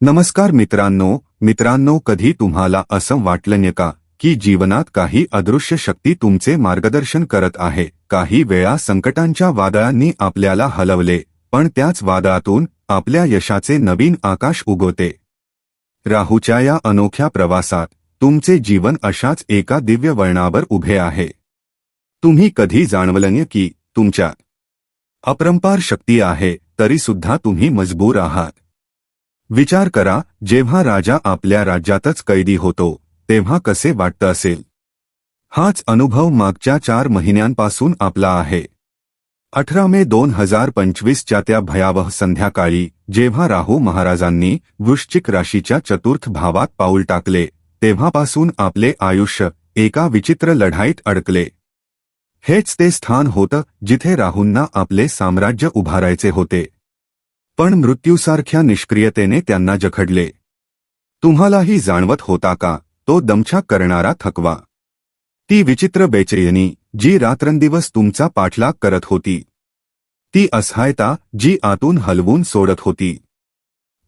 नमस्कार मित्रांनो मित्रांनो कधी तुम्हाला असं वाटलं का की जीवनात काही अदृश्य शक्ती तुमचे मार्गदर्शन करत आहे? काही वेळा संकटांच्या वादळांनी आपल्याला हलवले पण त्याच वादळातून आपल्या यशाचे नवीन आकाश उगवते. राहूच्या या अनोख्या प्रवासात तुमचे जीवन अशाच एका दिव्य वळणावर उभे आहे. तुम्ही कधी जाणवलं की तुमच्या अपरंपार शक्ती आहे तरी सुद्धा तुम्ही मजबूर आहात. विचार करा जेव्हा राजा आपल्या राज्यातच कैदी होतो तेव्हा कसे वाटतं असेल? हाच अनुभव मागच्या चार महिन्यांपासून आपला आहे. अठरा मे दोन हजार पंचवीसच्या त्या भयावह संध्याकाळी जेव्हा राहू महाराजांनी वृश्चिक राशीच्या चतुर्थ भावात पाऊल टाकले तेव्हापासून आपले आयुष्य एका विचित्र लढाईत अडकले. हेच ते स्थान होतं जिथे राहूंना आपले साम्राज्य उभारायचे होते. पण मृत्यूसारख्या निष्क्रियतेने त्यांना जखडले. तुम्हालाही जाणवत होता का तो दमछाक करणारा थकवा? ती विचित्र बेचैनी जी रात्रंदिवस तुमचा पाठलाग करत होती. ती असहायता जी आतून हलवून सोडत होती.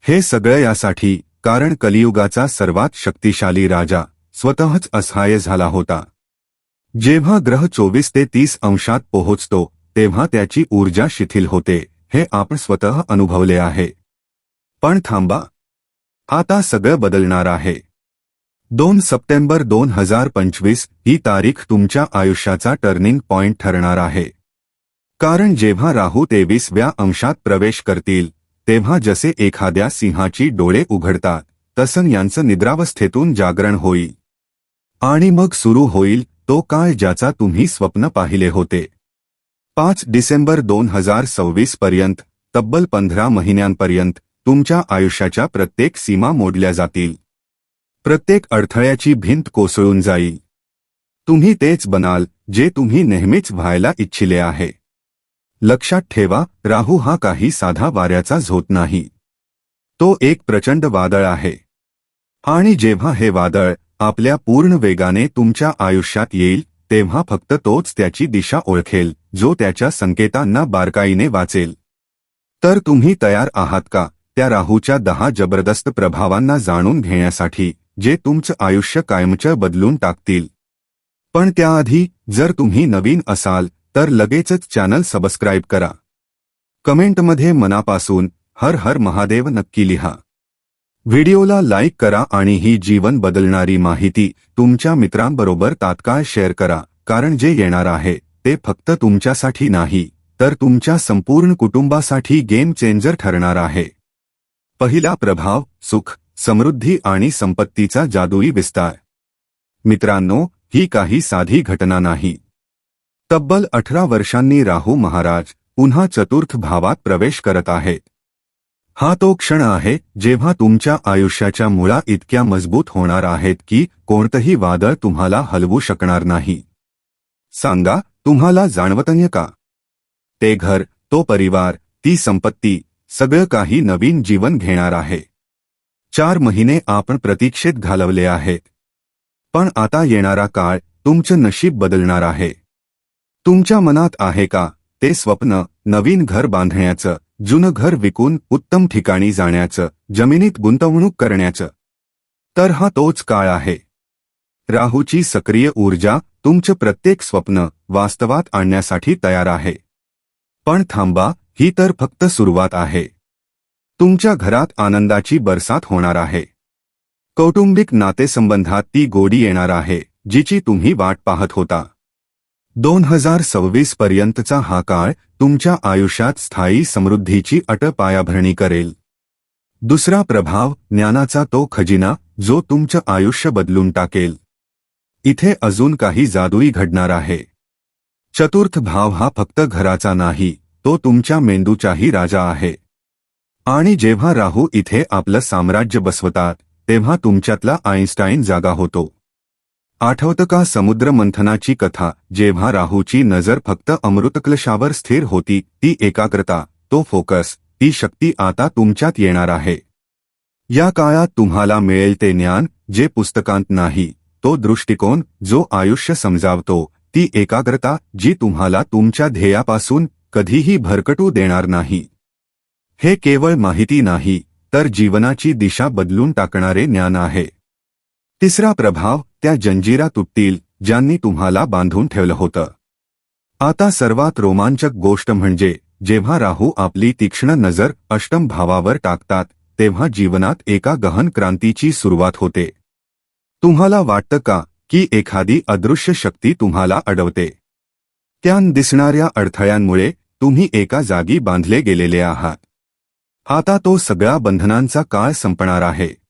हे सगळं यासाठी कारण कलियुगाचा सर्वात शक्तिशाली राजा स्वतःच असहाय्य झाला होता. जेव्हा ग्रह चोवीस ते तीस अंशात पोहोचतो तेव्हा त्याची ऊर्जा शिथिल होते. हे आपण स्वतः अनुभवले आहे. पण थांबा. आता सगळं बदलणार आहे. दोन सप्टेंबर दोन हजार पंचवीस ही तारीख तुमच्या आयुष्याचा टर्निंग पॉइंट ठरणार आहे. कारण जेव्हा राहू तेवीसव्या अंशात प्रवेश करतील तेव्हा जसे एखाद्या सिंहाची डोळे उघडतात तसं यांचं निद्रावस्थेतून जागरण होईल. आणि मग सुरू होईल तो काळ ज्याचा तुम्ही स्वप्न पाहिले होते. पाच डिसेंबर दोन हजार सव्वीस पर्यंत तब्बल पंधरा महिन्यांपर्यंत तुमच्या आयुष्याच्या प्रत्येक सीमा मोडल्या जातील. प्रत्येक अडथळ्याची भिंत कोसळून जाईल. तुम्ही तेच बनाल जे तुम्ही नेहमीच व्हायला इच्छिले आहे. लक्षात ठेवा राहू हा काही साधा वाऱ्याचा झोत नाही. तो एक प्रचंड वादळ आहे. आणि जेव्हा हे वादळ आपल्या पूर्ण वेगाने तुमच्या आयुष्यात येईल तेव्हा फक्त तोच त्याची दिशा ओळखेल जो त्याच्या संकेतांना बारकाईने वाचेल. तर तुम्ही तयार आहात का त्या राहूच्या दहा जबरदस्त प्रभावांना जाणून घेण्यासाठी जे तुमचं आयुष्य कायमचं बदलून टाकतील. पण त्याआधी जर तुम्ही नवीन असाल तर लगेचच चॅनल सबस्क्राईब करा. कमेंटमध्ये मनापासून हर हर महादेव नक्की लिहा. व्हिडिओला लाईक करा आणि ही जीवन बदलणारी माहिती तुमच्या मित्रांबरोबर तात्काळ शेअर करा कारण जे येणार आहे ते फक्त तुमच्यासाठी नाही तर तुमच्या संपूर्ण कुटुंबासाठी गेम चेंजर ठरणार आहे. पहिला प्रभाव सुख समृद्धी आणि संपत्तीचा जादुई विस्तार. मित्रांनो ही काही साधी घटना नाही. तब्बल अठरा वर्षांनी राहू महाराज पुन्हा चतुर्थ भावात प्रवेश करत आहेत हा तो क्षण आहे जेव्हा तुमच्या आयुष्याच्या मुळा इतक्या मजबूत होणार आहेत की कोणतंही वादळ तुम्हाला हलवू शकणार नाही. सांगा तुम्हाला जाणवतन्य का? ते घर तो परिवार ती संपत्ती सगळं काही नवीन जीवन घेणार आहे. चार महिने आपण प्रतीक्षेत घालवले आहेत. पण आता येणारा काळ तुमचं नशीब बदलणार आहे. तुमच्या मनात आहे का ते स्वप्न नवीन घर बांधण्याचं? जुनं घर विकून उत्तम ठिकाणी जाण्याचं जमिनीत गुंतवणूक करण्याचं. तर हा तोच काळ आहे. राहूची सक्रिय ऊर्जा तुमचं प्रत्येक स्वप्न वास्तवात आणण्यासाठी तयार आहे. पण थांबा ही तर फक्त सुरुवात आहे. तुमच्या घरात आनंदाची बरसात होणार आहे. कौटुंबिक नातेसंबंधात ती गोडी येणार आहे जिची तुम्ही वाट पाहत होता. दोन हजार सव्वीस पर्यंतचा हा काळ तुमच्या आयुष्यात स्थायी समृद्धीची अट पायाभरणी करेल. दुसरा प्रभाव ज्ञानाचा तो खजिना जो तुमचं आयुष्य बदलून टाकेल. इथे अजून काही जादुई घडणार आहे. चतुर्थ भाव हा फक्त घराचा नाही तो तुमच्या मेंदूचाही राजा आहे. आणि जेव्हा राहू इथे आपलं साम्राज्य बसवतात तेव्हा तुमच्यातला आईन्स्टाईन जागा होतो. आठवतं का समुद्र मंथनाची कथा? जेव्हा राहूची नजर फक्त अमृतक्लशावर स्थिर होती ती एकाग्रता तो फोकस ती शक्ती आता तुमच्यात येणार आहे. या काळात तुम्हाला मिळेल ते ज्ञान जे पुस्तकांत नाही. तो दृष्टिकोन जो आयुष्य समजावतो ती एकाग्रता जी तुम्हाला तुमच्या ध्येयापासून कधीही भरकटू देणार नाही. हे केवळ माहिती नाही तर जीवनाची दिशा बदलून टाकणारे ज्ञान आहे. तिसरा प्रभाव त्या जंजिरा तुटतील ज्यांनी तुम्हाला बांधून ठेवलं होतं. आता सर्वात रोमांचक गोष्ट म्हणजे जेव्हा राहू आपली तीक्ष्ण नजर अष्टम भावावर टाकतात तेव्हा जीवनात एका गहन क्रांतीची सुरुवात होते. तुम्हाला वाटतं का की एखादी अदृश्य शक्ती तुम्हाला अडवते? त्यान दिसणाऱ्या अडथळ्यांमुळे तुम्ही एका जागी बांधले गेलेले आहात. आता तो सगळ्या बंधनांचा काळ संपणार आहे.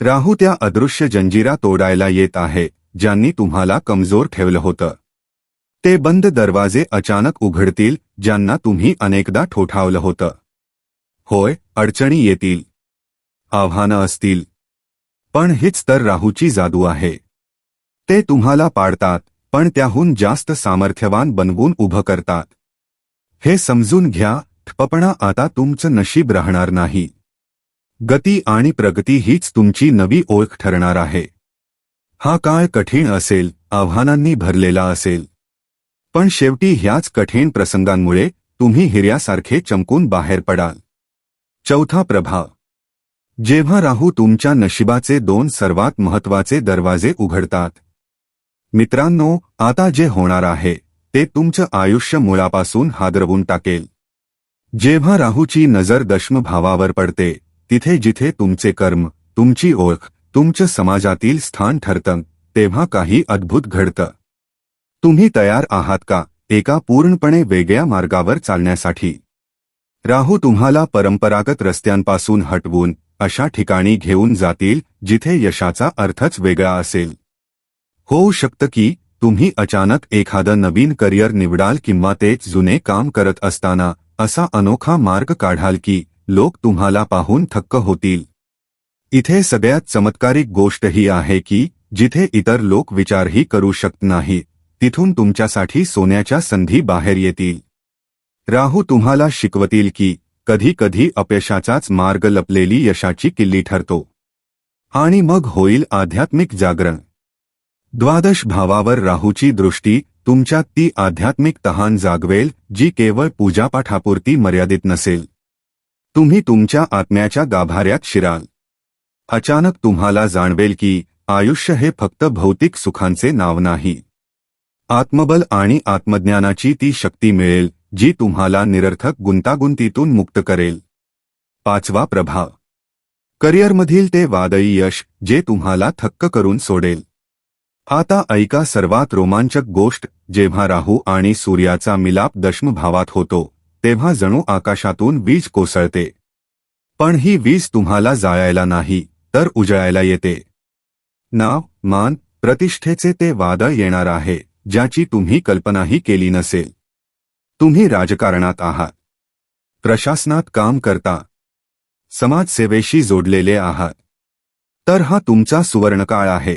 राहू त्या अदृश्य जंजिरा तोडायला येत आहे ज्यांनी तुम्हाला कमजोर ठेवलं होतं. ते बंद दरवाजे अचानक उघडतील ज्यांना तुम्ही अनेकदा ठोठावलं होतं. होय अडचणी येतील. आव्हानं असतील. पण हीच तर राहूची जादू आहे. ते तुम्हाला पाडतात पण त्याहून जास्त सामर्थ्यवान बनवून उभं करतात. हे समजून घ्या ठपपणा आता तुमचं नशीब राहणार नाही. गती आणि प्रगती हीच तुमची नवी ओळख ठरणार आहे. हा काळ कठीण असेल आव्हानांनी भरलेला असेल. पण शेवटी ह्याच कठीण प्रसंगांमुळे तुम्ही हिर्यासारखे चमकून बाहेर पडाल. चौथा प्रभाव. जेव्हा राहू तुमच्या नशिबाचे दोन सर्वात महत्त्वाचे दरवाजे उघडतात. मित्रांनो आता जे होणार आहे ते तुमचं आयुष्य मुळापासून हादरवून टाकेल. जेव्हा राहूची नजर दशमभावावर पडते तिथे जिथे तुमचे कर्म तुमची ओळख तुमचं समाजातील स्थान ठरतं तेव्हा काही अद्भुत घडतं. तुम्ही तयार आहात का एका पूर्णपणे वेगळ्या मार्गावर चालण्यासाठी? राहू तुम्हाला परंपरागत रस्त्यांपासून हटवून अशा ठिकाणी घेऊन जातील जिथे यशाचा अर्थच वेगळा असेल. होऊ शकतं की तुम्ही अचानक एखादं नवीन करिअर निवडाल किंवा तेच जुने काम करत असताना असा अनोखा मार्ग काढाल की लोक तुम्हाला पाहून थक्क होतील. इथे सगळ्यात चमत्कारिक गोष्ट ही आहे की जिथे इतर लोक विचारही करू शकत नाही तिथून तुमच्यासाठी सोन्याच्या संधी बाहेर येतील. राहू तुम्हाला शिकवतील की कधी कधी अपयशाचाच मार्ग लपलेली यशाची किल्ली ठरतो. आणि मग होईल आध्यात्मिक जागरण. द्वादश भावावर राहूची दृष्टी तुमच्यात ती आध्यात्मिक तहान जागवेल जी केवळ पूजापाठापुरती मर्यादित नसेल. तुम्ही तुमच्या आत्म्याच्या गाभाऱ्यात शिराल. अचानक तुम्हाला जाणवेल की आयुष्य हे फक्त भौतिक सुखांचे नाव नाही. आत्मबल आणि आत्मज्ञानाची ती शक्ती मिळेल जी तुम्हाला निरर्थक गुंतागुंतीतून मुक्त करेल. पाचवा प्रभाव. करिअरमधील ते वादळी यश जे तुम्हाला थक्क करून सोडेल. आता ऐका सर्वात रोमांचक गोष्ट जेव्हा राहू आणि सूर्याचा मिलाप दशमभावात होतो. तेव्हा जणू आकाशातून वीज कोसळते. पण ही वीज तुम्हाला जाळायला नाही तर उजळायला येते. नाव मान प्रतिष्ठेचे ते वादळ येणार आहे ज्याची तुम्ही कल्पनाही केली नसेल. तुम्ही राजकारणात आहात. प्रशासनात काम करता. समाजसेवेशी जोडलेले आहात. तर हा तुमचा सुवर्णकाळ आहे.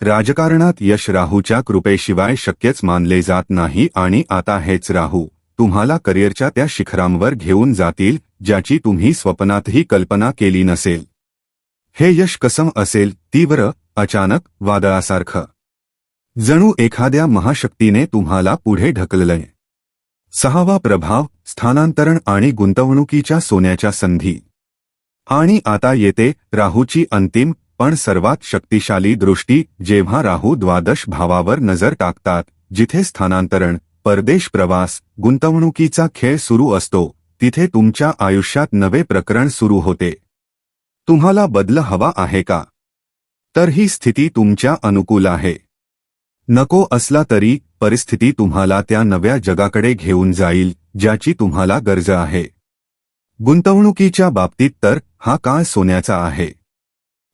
राजकारणात यश राहूच्या कृपेशिवाय शक्यच मानले जात नाही आणि आता हेच राहू. तुम्हाला करिअरच्या त्या शिखरांवर घेऊन जातील ज्याची तुम्ही स्वप्नातही कल्पना केली नसेल. हे यश कसम असेल तीव्र अचानक वादळासारखं. जणू एखाद्या महाशक्तीने तुम्हाला पुढे ढकललंय. सहावा प्रभाव स्थानांतरण आणि गुंतवणुकीच्या सोन्याच्या संधी. आणि आता येते राहूची अंतिम पण सर्वात शक्तिशाली दृष्टी जेव्हा राहू द्वादश भावावर नजर टाकतात जिथे स्थानांतरण परदेश प्रवास गुंतवणुकीचा खेळ सुरू असतो. तिथे तुमच्या आयुष्यात नवे प्रकरण सुरू होते. तुम्हाला बदल हवा आहे का? तर ही स्थिती तुमच्या अनुकूल आहे. नको असला तरी परिस्थिती तुम्हाला त्या नव्या जगाकडे घेऊन जाईल ज्याची तुम्हाला गरज आहे. गुंतवणुकीच्या बाबतीत तर हा काळ सोन्याचा आहे.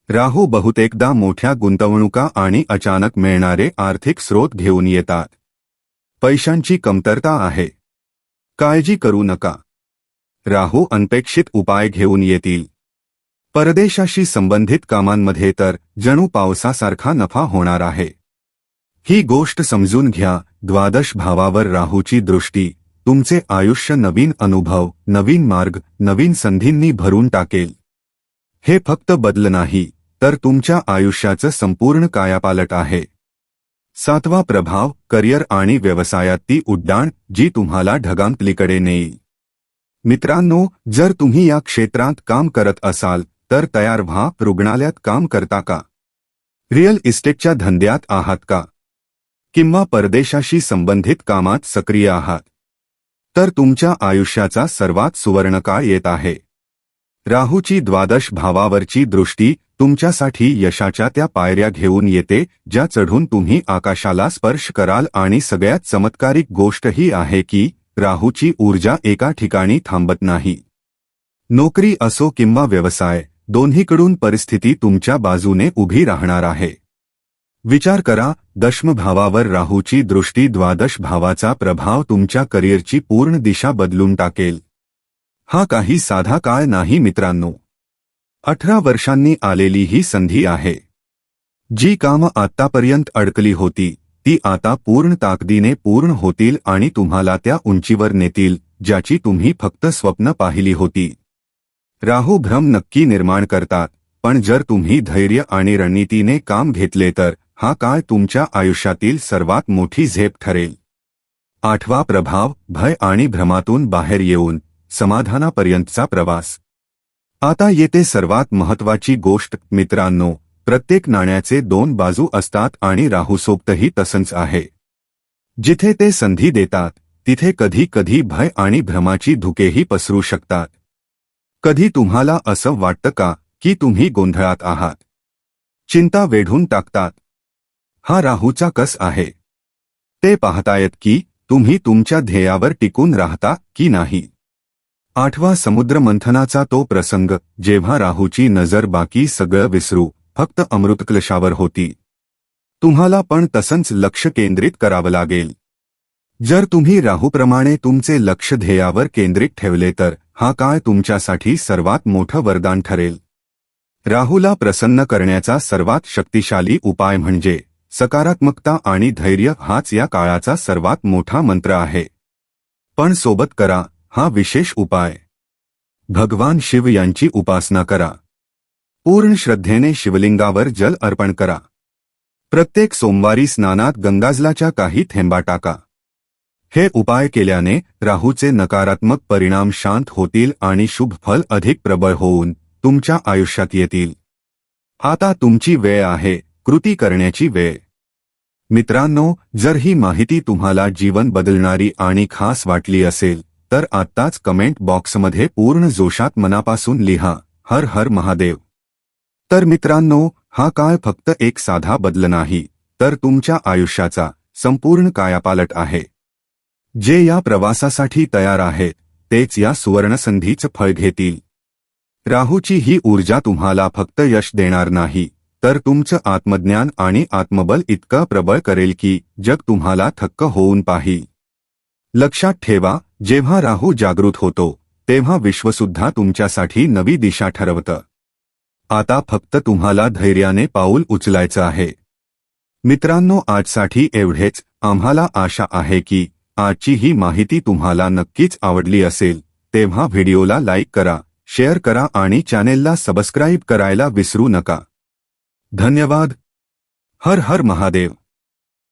राहू बहुतेकदा मोठ्या गुंतवणुका आणि अचानक मिळणारे आर्थिक स्रोत घेऊन येतात. पैशांची कमतरता आहे. काळजी करू नका. राहू अनपेक्षित उपाय घेऊन येतील. परदेशाशी संबंधित कामांमध्ये तर जणू पावसासारखा नफा होणार आहे. ही गोष्ट समजून घ्या द्वादश भावावर राहूची दृष्टी तुमचे आयुष्य नवीन अनुभव नवीन मार्ग नवीन संधींनी भरून टाकेल. हे फक्त बदल नाही तर तुमच्या आयुष्याचं संपूर्ण कायापालट आहे. सातवा प्रभाव करिअर आणि व्यवसायात ती उड्डाण जी तुम्हाला ढगांतलीकडे नेईल. मित्रांनो जर तुम्ही या क्षेत्रात काम करत असाल तर तयार व्हा रुग्णालयात काम करता का? रिअल इस्टेटच्या धंद्यात आहात का? किंवा परदेशाशी संबंधित कामात सक्रिय आहात? तर तुमच्या आयुष्याचा सर्वात सुवर्णकाळ येत आहे. राहूची द्वादश भावावरची दृष्टी तुमच्यासाठी यशाच्या त्या पायऱ्या घेऊन येते ज्या चढून तुम्ही आकाशाला स्पर्श कराल आणि सगळ्यात चमत्कारिक गोष्ट ही आहे की राहूची ऊर्जा एका ठिकाणी थांबत नाही. नोकरी असो किंवा व्यवसाय दोन्हीकडून परिस्थिती तुमच्या बाजूने उभी राहणार आहे. विचार करा दशमभावावर राहूची दृष्टी द्वादश भावाचा प्रभाव तुमच्या करिअरची पूर्ण दिशा बदलून टाकेल. हा काही साधा काळ नाही मित्रांनो. अठरा वर्षांनी आलेली ही संधी आहे. जी कामं आतापर्यंत अडकली होती ती आता पूर्ण ताकदीने पूर्ण होतील आणि तुम्हाला त्या उंचीवर नेतील ज्याची तुम्ही फक्त स्वप्न पाहिली होती. राहू भ्रम नक्की निर्माण करतात पण जर तुम्ही धैर्य आणि रणनीतीने काम घेतले तर हा काळ तुमच्या आयुष्यातील सर्वात मोठी झेप ठरेल. आठवा प्रभाव भय आणि भ्रमातून बाहेर येऊन समाधानापर्यंतचा प्रवास. आता येते सर्वात महत्वाची गोष्ट मित्रांनो प्रत्येक नाण्याचे दोन बाजू असतात आणि राहूसोबतही तसंच आहे. जिथे ते संधी देतात तिथे कधी कधी भय आणि भ्रमाची धुकेही पसरू शकतात. कधी तुम्हाला असं वाटतं का की तुम्ही गोंधळात आहात? चिंता वेढून टाकतात. हा राहूचा कस आहे? ते पाहतायत की तुम्ही तुमच्या ध्येयावर टिकून राहता की नाही? आठवा समुद्रमंथनाचा तो प्रसंग जेव्हा राहूची नजर बाकी सगळं विसरू फक्त अमृतकलशावर होती. तुम्हाला पण तसंच लक्ष केंद्रित करावं लागेल. जर तुम्ही राहूप्रमाणे तुमचे लक्ष ध्येयावर केंद्रित ठेवले तर हा काळ तुमच्यासाठी सर्वात मोठं वरदान ठरेल. राहूला प्रसन्न करण्याचा सर्वात शक्तिशाली उपाय म्हणजे सकारात्मकता आणि धैर्य हाच या काळाचा सर्वात मोठा मंत्र आहे. पण सोबत करा हा विशेष उपाय. भगवान शिव यांची उपासना करा. पूर्ण श्रद्धेने शिवलिंगावर जल अर्पण करा. प्रत्येक सोमवारी स्नानात गंगाजलाच्या काही थेंबा टाका. हे उपाय केल्याने राहूचे नकारात्मक परिणाम शांत होतील आणि शुभ फल अधिक प्रबळ होऊन तुमच्या आयुष्यात येतील. आता तुमची वेळ आहे कृती करण्याची वेळ. मित्रांनो जर ही माहिती तुम्हाला जीवन बदलणारी आणि खास वाटली असेल तर आत्ताच कमेंट बॉक्समध्ये पूर्ण जोशात मनापासून लिहा हर हर महादेव. तर मित्रांनो हा काळ फक्त एक साधा बदल नाही तर तुमच्या आयुष्याचा संपूर्ण कायापालट आहे. जे या प्रवासासाठी तयार आहेत तेच या सुवर्णसंधीचं फळ घेतील. राहूची ही ऊर्जा तुम्हाला फक्त यश देणार नाही तर तुमचं आत्मज्ञान आणि आत्मबल इतकं प्रबळ करेल की जग तुम्हाला थक्क होऊन पाही. लक्षात ठेवा जेव्हा राहू जागृत होतो तेव्हा विश्वसुद्धा तुमच्यासाठी नवी दिशा ठरवतं. आता फक्त तुम्हाला धैर्याने पाऊल उचलायचं आहे. मित्रांनो आजसाठी एवढेच. आम्हाला आशा आहे की आजची ही माहिती तुम्हाला नक्कीच आवडली असेल. तेव्हा व्हिडिओला लाईक करा शेअर करा आणि चॅनेलला सबस्क्राईब करायला विसरू नका. धन्यवाद. हर हर महादेव.